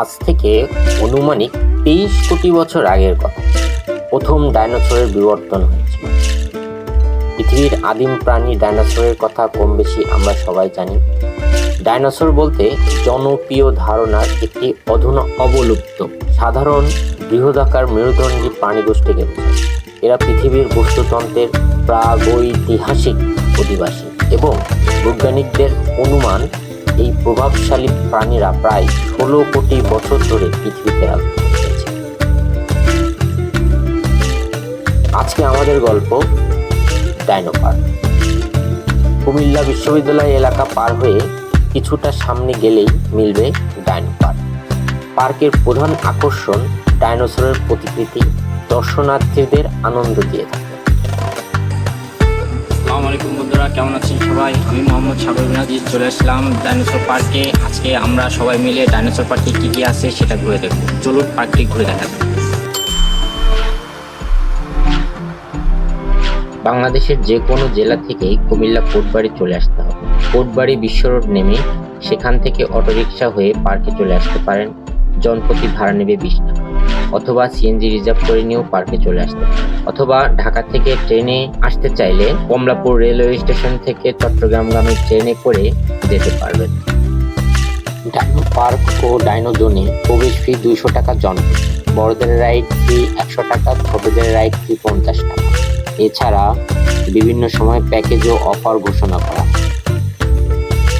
আজ থেকে অনুমানিক তেইশ কোটি বছর আগের কথা। প্রথম ডাইনোসরের বিবর্তন হয়েছিল। পৃথিবীর আদিম প্রাণী ডাইনোসরের কথা কম বেশি আমরা সবাই জানি। ডাইনোসর বলতে জনপ্রিয় ধারণার একটি অধুনা অবলুপ্ত, সাধারণ, বৃহদাকার মেরুদণ্ডী প্রাণীগোষ্ঠীকে বোঝায়। এরা পৃথিবীর বস্তুতন্ত্রের প্রাগৈতিহাসিক অধিবাসী এবং বৈজ্ঞানিকদের অনুমান এই প্রভাবশালী প্রাণীরা প্রায় ষোলো কোটি বছর ধরে পৃথিবীতে রাজত্ব আজকে আমাদের গল্প ডাইনো পার্ক। কুমিল্লা বিশ্ববিদ্যালয় এলাকা পার হয়ে কিছুটা সামনে গেলেই মিলবে ডাইনো পার্ক। পার্কের প্রধান আকর্ষণ ডাইনোসরের প্রতিকৃতি। দর্শনার্থীদের আনন্দ দিয়ে থাকে। আসসালামু আলাইকুম বন্ধুরা, কেমন আছেন সবাই? আমি মোহাম্মদ সাগর নাজির চলে আসলাম ডাইনোসর পার্কে আজকে আমরা সবাই মিলে ডাইনোসর পার্কে কী কী আছে সেটা ঘুরে দেখব। চলুন পার্কটি ঘুরে দেখা বাংলাদেশের যে কোনো জেলা থেকেই কুমিল্লা কোটবাড়ি চলে আসতে হবে। কোটবাড়ি বিশ্ব রোড নেমে সেখান থেকে অটোরিকশা হয়ে পার্কে চলে আসতে পারেন। জনপ্রতি ভাড়া নেবে বিশ টাকা। অথবা সিএনজি রিজার্ভ করে নিয়েও পার্কে চলে আসতে অথবা ঢাকা থেকে ট্রেনে আসতে চাইলে কমলাপুর রেলওয়ে স্টেশন থেকে চট্টগ্রামগামী ট্রেনে করে যেতে পারবেন। ডাইনো পার্ক ও ডাইনো জোনে প্রবেশ ফি দুইশো টাকা জন বড়দের রাইড ফি একশো টাকা, ছোটদের রাইড ফি পঞ্চাশ টাকা। এছাড়া বিভিন্ন সময় প্যাকেজ ও অফার ঘোষণা করা।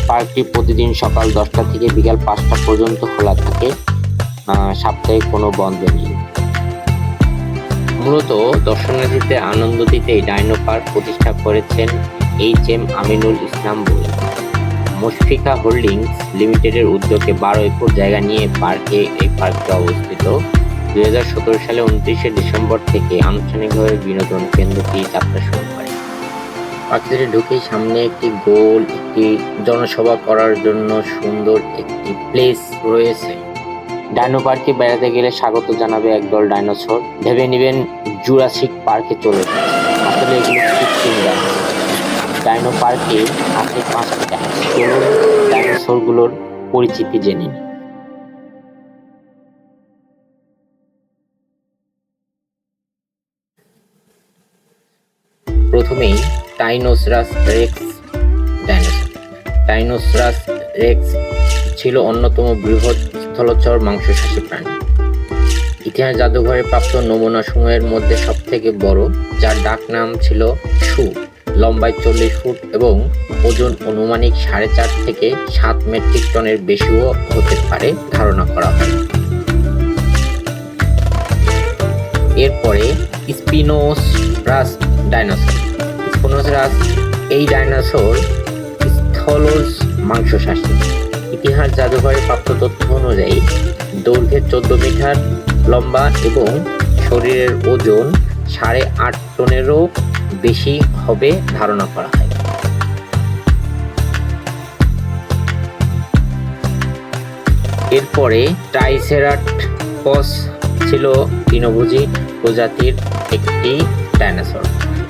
পার্কটি প্রতিদিন সকাল দশটা থেকে বিকাল পাঁচটা পর্যন্ত খোলা থাকে। সাপ্তাহিক কোনো বন্ধ নেই। মূলত দর্শনার্থীদের আনন্দ দিতে ডাইনো পার্ক প্রতিষ্ঠা করেছেন এইচ এম আমিনুল ইসলাম বই মুশফিকা হোল্ডিংস লিমিটেডের উদ্যোগে বারো একর জায়গা নিয়ে পার্কে এই পার্কটি অবস্থিত। দুই হাজার সতেরো সালে উনত্রিশে ডিসেম্বর থেকে আনুষ্ঠানিকভাবে বিনোদন কেন্দ্রটি যাত্রা শুরু করে। পার্কটিতে ঢুকেই সামনে একটি গোল, একটি জনসভা করার জন্য সুন্দর একটি প্লেস রয়েছে। ডাইনো পার্কে বেড়াতে গেলে স্বাগত জানাবে একদল ডাইনোসর। ভেবে নেবেন জুরাসিক পার্কে চলে আসলে এগুলো ডাইনো পার্কে আছে পাঁচটি ডাইনোসর। ডাইনোসরগুলোর পরিচিতি জেনে নিই। প্রথমেই tyrannosaurus rex dinosaur. Tyrannosaurus rex ছিল অন্যতম বৃহৎ স্থলচর মাংসশাসী প্রাণী। ইতিহাস জাদুঘরে প্রাপ্ত নমুনা নমুনাসমূহের মধ্যে সবথেকে বড়, যার ডাক নাম ছিল সু। লম্বায় চল্লিশ ফুট এবং ওজন অনুমানিক সাড়ে চার থেকে সাত মেট্রিক টনের বেশিও হতে পারে ধারণা করা হয়। এরপরে স্পিনোসরাস ডাইনোসর। স্পিনোসরাস এই ডাইনোসর স্থলজ মাংসশাসী ইতিহাস জাদুঘরে প্রাপ্ত তথ্য অনুযায়ী দৈর্ঘ্যে চোদ্দ মিটার, লম্বা এবং শরীরের ওজন সাড়ে আট টনেরও বেশি হবে ধারণা করা হয়। এরপরে ট্রাইসেরাটপস ছিল তৃণভোজী প্রজাতির একটি ডাইনোসর।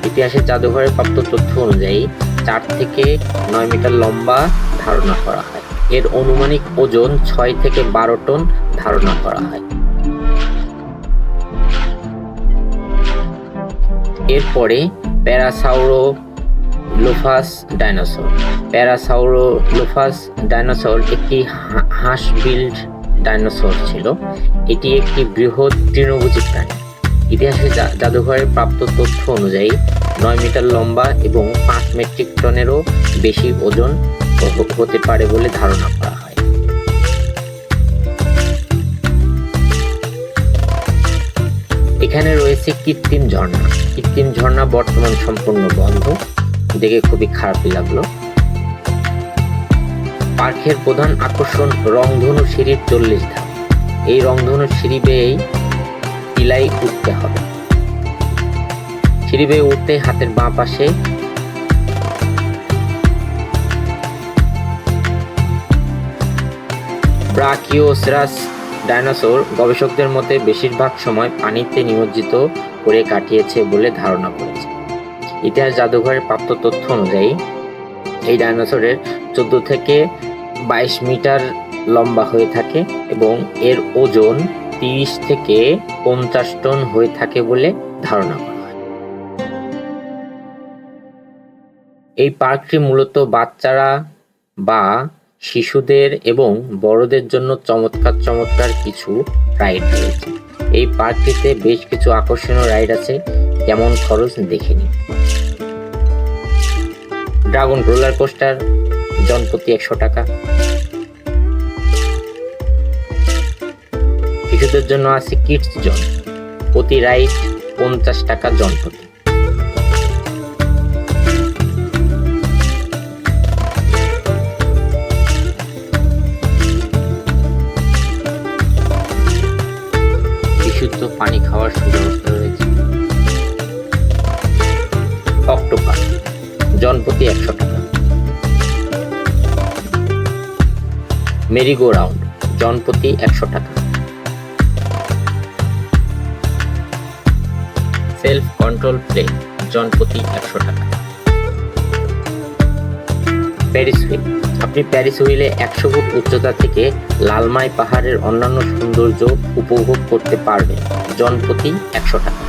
ইতিহাসের জাদুঘরে প্রাপ্ত তথ্য অনুযায়ী চার থেকে নয় মিটার লম্বা ধারণা করা হয়। এর অনুমানিক ওজন ছয় থেকে বারো টন ধারণা করা হয়। এরপরে প্যারাসাউরো লোফাস ডাইনোসর। প্যারাসাউরো লোফাস ডাইনোসর একটি হাঁস বিল্ড ডাইনোসর ছিল। এটি একটি বৃহৎ তৃণভোজী প্রাণী। ইতিহাসে জা- জাদুঘরে প্রাপ্ত তথ্য অনুযায়ী নয় মিটার লম্বা এবং পাঁচ মেট্রিক টনেরও বেশি ওজন হতে পারে বলে ধারণা করা হয়। এখানে রয়েছে কৃত্রিম ঝর্ণা। কৃত্রিম ঝর্ণা বর্তমান সম্পূর্ণ বন্ধ। দেখে খুবই খারাপ লাগল। পার্কের প্রধান আকর্ষণ রংধনু সিঁড়ির চল্লিশ ধাপ। এই রংধনু সিঁড়ি বেয়েই টিলাই উঠতে হবে। সিঁড়ি বেয়ে উঠতে হাতের বাঁ পাশে ব্রাকিওসরাস ডাইনোসর গবেষকদের মতে বেশিরভাগ সময় পানিতে নিমজ্জিত করে কাটিয়েছে বলে ধারণা করেছে। ইতিহাস জাদুঘরের প্রাপ্ত তথ্য অনুযায়ী, এই ডাইনোসরের চোদ্দ থেকে বাইশ মিটার লম্বা হয়ে থাকে এবং এর ওজন তিরিশ থেকে পঞ্চাশ টন হয়ে থাকে বলে ধারণা করা হয়। এই পার্কটি মূলত বাচ্চারা বা শিশুদের এবং বড়দের জন্য চমৎকার চমৎকার কিছু রাইড রয়েছে। এই পার্কটিতে বেশ কিছু আকর্ষণীয় রাইড আছে কেমন খরচ দেখে ড্রাগন রোলার কোস্টার জনপ্রতি একশো টাকা। শিশুদের জন্য আছে কিডস জন প্রতি রাইড পঞ্চাশ টাকা জনপ্রতি মেরিগো রাউন্ড জনপ্রতি একশো টাকা। সেলফ কন্ট্রোল প্লেন জনপ্রতি একশো টাকা। Paris wheel. আপনি প্যারিস হুইলে একশো ফুট উচ্চতা থেকে লালমাই পাহাড়ের অন্যান্য সৌন্দর্য উপভোগ করতে পারবেন। জনপ্রতি একশো টাকা।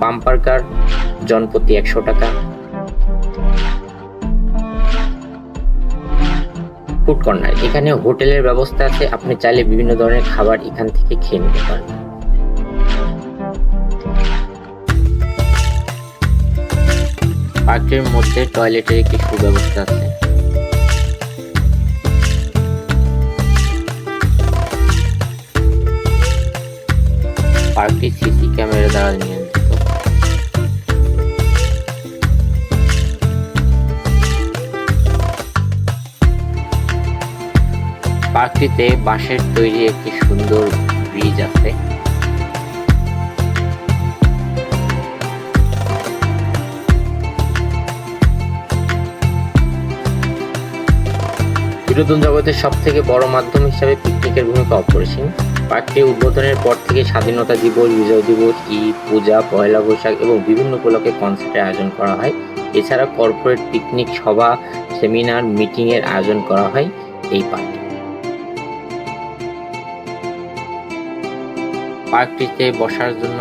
বাম্পার কার জনপ্রতি একশো টাকা। ফুড কর্নার এখানে হোটেলের ব্যবস্থা আছে, আপনি চাইলে বিভিন্ন ধরনের খাবার এখান থেকে খেয়ে নিতে পারেন। পার্কের মধ্যে টয়লেটের একটি সুব্যবস্থা আছে। পার্কটি সিসি ক্যামেরা দ্বারা নিয়ন্ত্রিত পার্কটিতে বাঁশের তৈরি একটি সুন্দর ব্রিজ আছে। বিনোদন জগতের সব থেকে বড় মাধ্যম হিসাবে পিকনিকের ভূমিকা অপরিসীম। পার্কটি উদ্বোধনের পর থেকে স্বাধীনতা দিবস, বিজয় দিবস, ঈদ, পূজা, পয়লা বৈশাখ এবং বিভিন্ন উপলক্ষে কনসার্টের আয়োজন করা হয়। এছাড়া কর্পোরেট পিকনিক সভা সেমিনার মিটিংয়ের আয়োজন করা হয় এই পার্কে। পার্কটিতে বসার জন্য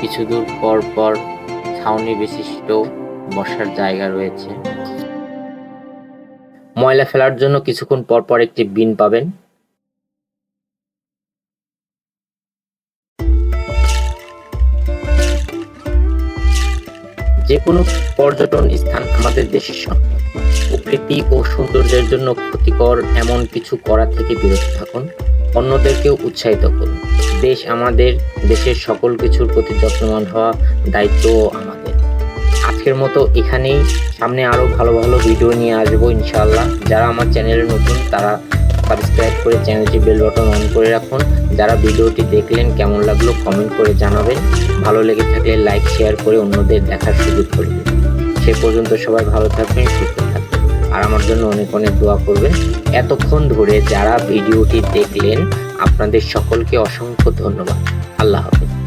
কিছু দূর পর পর ছাউনি বিশিষ্ট বসার জায়গা রয়েছে। ময়লা ফেলার জন্য কিছুক্ষণ পর পর একটি বিন পাবেন। যে কোনো পর্যটন স্থান আমাদের দেশের সম্পদ প্রকৃতি ও সৌন্দর্যের জন্য ক্ষতিকর এমন কিছু করা থেকে বিরত থাকুন। অন্যদেরকেও উৎসাহিত করুন। দেশ আমাদের, দেশের সকল কিছুর প্রতি যত্নবান হওয়া দায়িত্ব আমাদের। আজকের মতো এখানেই। সামনে আরও ভালো ভালো ভিডিও নিয়ে আসব ইনশাআল্লাহ। যারা আমার চ্যানেলে নতুন, তারা সাবস্ক্রাইব করে চ্যানেলটি বেল বাটন অন করে রাখুন। যারা ভিডিওটি দেখলেন, কেমন লাগল কমেন্ট করে জানাবেন। ভালো লেগে থাকলে লাইক শেয়ার করে অন্যদের দেখার সুযোগ করে দিন। সে পর্যন্ত সবাই ভালো থাকবেন, সুস্থ আর আমার জন্য অনেক অনেক দোয়া করবেন। এতক্ষণ ধরে যারা ভিডিওটি দেখলেন, আপনাদের সকলকে অসংখ্য ধন্যবাদ। আল্লাহ হাফেজ।